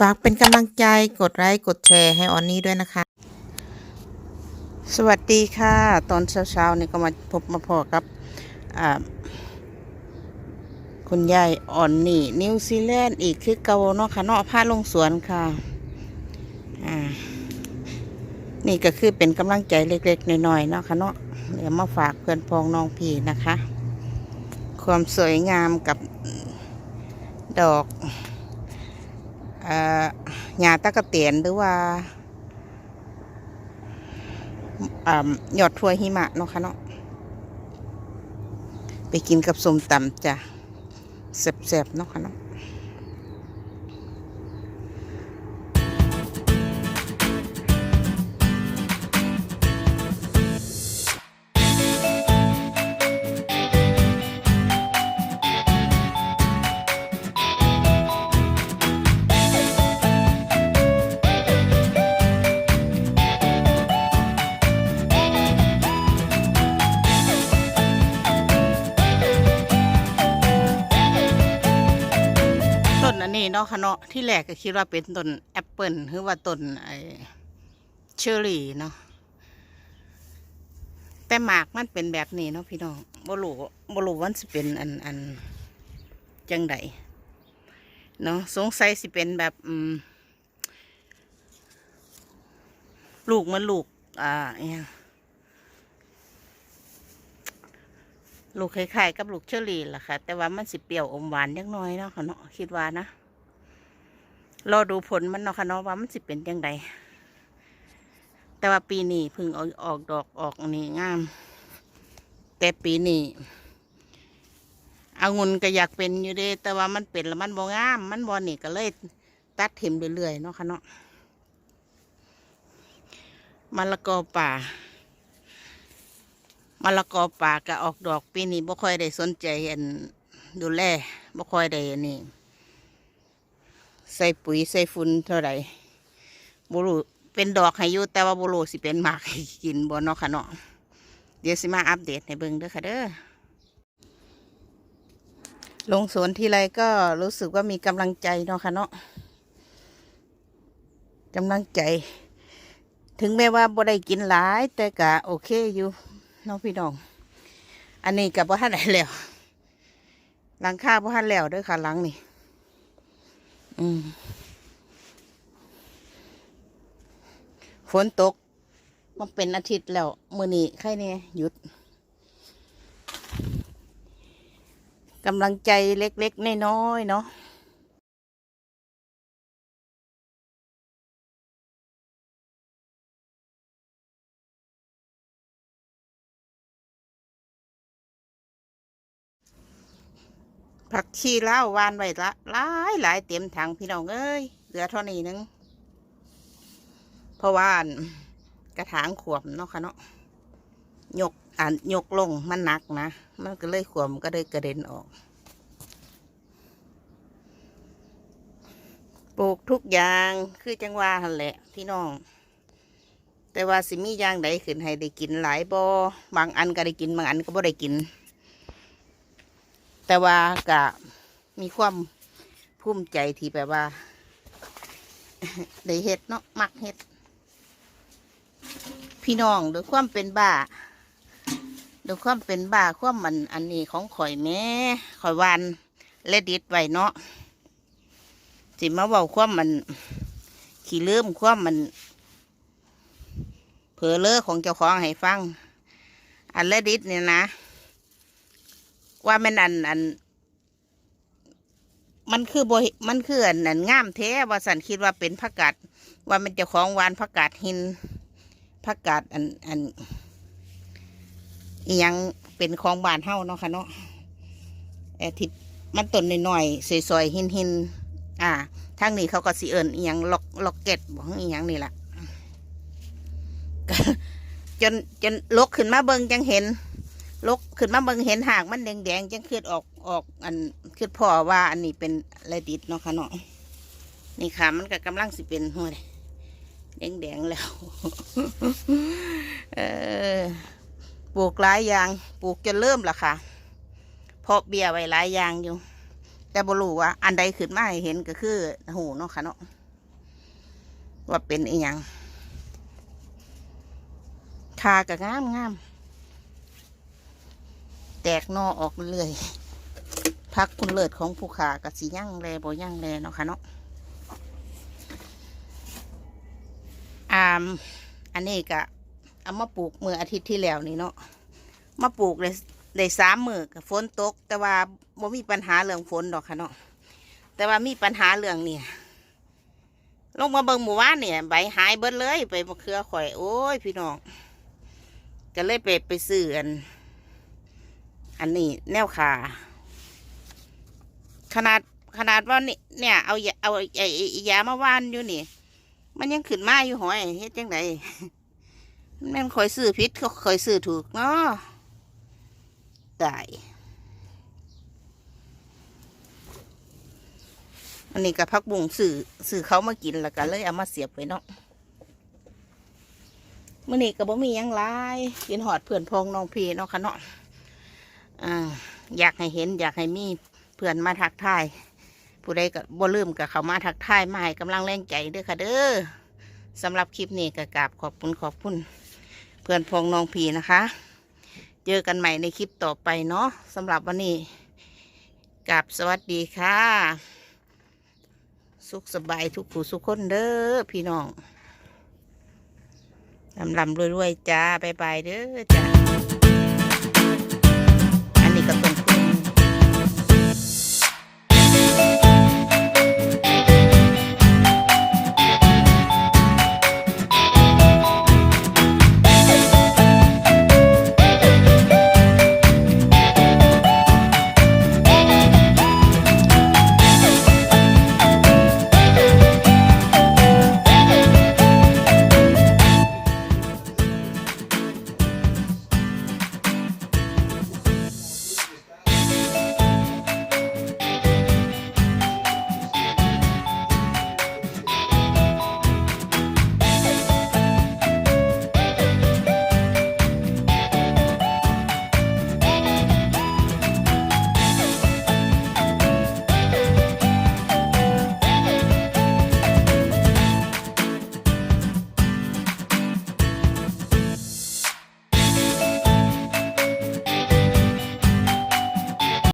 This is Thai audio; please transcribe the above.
ฝากเป็นกำลังใจกดไลค์กดแชร์ให้ออนนี่ด้วยนะคะ สวัสดีค่ะ ตอนเช้าๆนี่ก็มาพบมาพอกับคุณยายอ่อนนี่ นิวซีแลนด์อีกคือเกาเนาะค่ะเนาะพาลงสวนค่ะอ่านี่ก็คือเป็นกำลังใจเล็กๆน้อยๆเนาะค่ะเนาะเดี๋ยวมาฝากเพื่อนพองน้องพี่นะคะ ความสวยงามกับดอก หญ้าตะกะเตียนหรือว่าหยอดทั่วหิมะเนาะค่ะเนาะไปกินกับส้มตำจ้ะแซ่บๆเนาะค่ะเนาะ เนาะค่ะเนาะที่แรกก็คิดว่าเป็นต้นแอปเปิลหรือว่าต้นไอเชอร์รี่เนาะแต่หมากมันเป็นแบบนี้เนาะพี่น้องบ่รู้บ่รู้ว่ามันสิเป็นอันอันจังใดเนาะสงสัยสิเป็นแบบอืมลูกมันลูก อ่าอหยังลูกคล้ายๆกับลูกเชอร์รี่ล่ะค่ะ แต่ว่ามันสิเปรี้ยวอมหวานเล็กน้อยเนาะค่ะเนาะคิดว่านะ รอดูผลมันเนาะค่ะเนาะว่ามันสิเป็นยังไงแต่ว่าปีนี้พึ่งออกออกดอกออกนี่งาม แต่ปีนี้อางุนก็อยากเป็นอยู่เด้แต่ว่ามันเป็นแล้วมันบ่งาม มันบ่นี่ก็เลยตัดถิ่มเรื่อยๆเนาะค่ะเนาะมะละกอป่ามะละกอป่าก็ออกดอกปีนี้บ่ค่อยได้สนใจอันดูแลบ่ค่อยได้อันนี้ ใส่ปุ๋ยใส่ฝุ่นเท่าไหร่บุรุเป็นดอกให้อยู่แต่ว่าบุรุสิเป็นหมากให้กินบ่เนาะค่ะเนาะเดี๋ยวสิมาอัปเดตให้เบิ่งเด้อค่ะเด้อลงสวนทีไรก็รู้สึกว่ามีกำลังใจเนาะค่ะเนาะกำลังใจ ถึงแม้ว่าบ่ได้กินหลาย แต่ก็โอเคอยู่น้องพี่น้อง อันนี้กับบ่ทันได้แล้วหลังคาบ่ทันแล้วเด้อค่ะหลังนี่ อืมฝนตกมันเป็นอาทิตย์แล้ว มือนี้ใครเนี่ยหยุดกำลังใจเล็กๆน้อยๆเนาะ ผักชีลาววานไว้ละหลายหลายเต็มถังพี่น้องเอ้ยเหลือเท่านี้หนึงเพราะว่านกระถางขวมเนาะค่ะเนาะยกอ่านยกลงมันหนักนะมันก็เลยขวมก็เลยกระเด็นออกปลูกทุกอย่างคือจังหวาหันแหละ พี่น้อง แต่ว่าสิมีอย่างใดขึ้นให้ได้กินหลายบอบางอันก็ได้กินบางอันก็บ่ได้กิน แต่ว่าก็มีความภูมิใจที่แบบว่า ได้เฮ็ดเนาะมักเฮ็ด พี่น้องโดยความเป็นบ้าโดยความเป็นบ้าความมันอันนี้ของข่อยแม่ข่อยวานและดิดไว้เนาะสิมาเว้าความมัน ขี้ลืมความมัน เผลอเลอของเจ้าของให้ฟัง อันและดิดเนี่ยนะ ว่ามันอันอัน มันคือโบมันคืออันอันงามแท้ว่าสันคิดว่าเป็นผักกาดว่ามันจะของหวานผักกาดหินผักกาดอันอันอิหยังเป็นของบานเฮาเนาะค่ะเนาะแอทิมันต้นหน้อยๆสวยๆหินหินอ่าทางนี้เขาก็สิเอิญอิหยังล็อกล็อกเก็ตบอกอิหยังนี่แหละจนจนลกขึ้นมาเบิงจังเห็น ลกขึ้นมาเบิ่งเห็นหากมันแดงๆจังคืดออกออกอันคืดพ่อว่าอันนี้เป็นอะไรดิดเนาะค่ะเนาะนี่ค่ะมันก็กำลังสิเป็นหัวแดงๆแล้ว เออปลูกหลายอย่างปลูกจนเริ่มละค่ะเพาะเบียไว้หลายอย่างอยู่ แต่บรู้ว่า อันใดขึ้นมาเห็นก็คือหูเนาะค่ะเนาะว่าเป็นอีหยังคาก็งามงาม แตกนอออกเรื่อยพักคุณเลิศของผู้ขากับสียั่งแลบ่ยั่งแลเนาะค่ะเนาะอ่ามอันนี้ก็เอามาปลูกเมื่ออาทิตย์ที่แล้วนี่เนาะมาปลูกได้ได้สามมือกับฝนตก แต่ว่าบ่มีปัญหาเรื่องฝนดอกค่ะเนาะแต่ว่ามีปัญหาเรื่องเนี่ยลงมาเบิ่งหมู่บ้านเนี่ยใบหายเบิดเลย ไปมะเขือข่อย โอ้ย พี่น้องก็เลยไปไปซื้ออัน อันนี้แนวขาขนาดขนาดว่านี่เนี่ยเอาเอาไอ้ยามาว่านอยู่นี่ มันยังขึ้นมาอยู่หอยเฮ็ดจังไดแม่นข่อยซื้อผิดเขาข่อยซื้อถูกเนาะตายอันนี้กับพักบุ้งสื่อสื่อเขามากินแล้วก็เลยเอามาเสียบไว้เนาะมื่อนี้ก็บ่มียังหลายกินหอดเพื่อนพองน้องพีเนาะค่ะเนาะ ออยากให้เห็น อยากให้มีเพื่อนมาทักทาย ผู้ใดก็บ่ลืมกับเขามาทักทายมาให้กำลังแรงใจเด้อค่ะเด้อสำหรับคลิปนี้ก็กราบขอบคุณขอบคุณ เพื่อนพองน้องพีนะคะ เจอกันใหม่ในคลิปต่อไปเนาะสำหรับวันนี้กราบสวัสดีค่ะ สุขสบายทุกผู้สุขคนเด้อพี่น้องลำลำรวยๆจ้าบายบายเด้อจ้า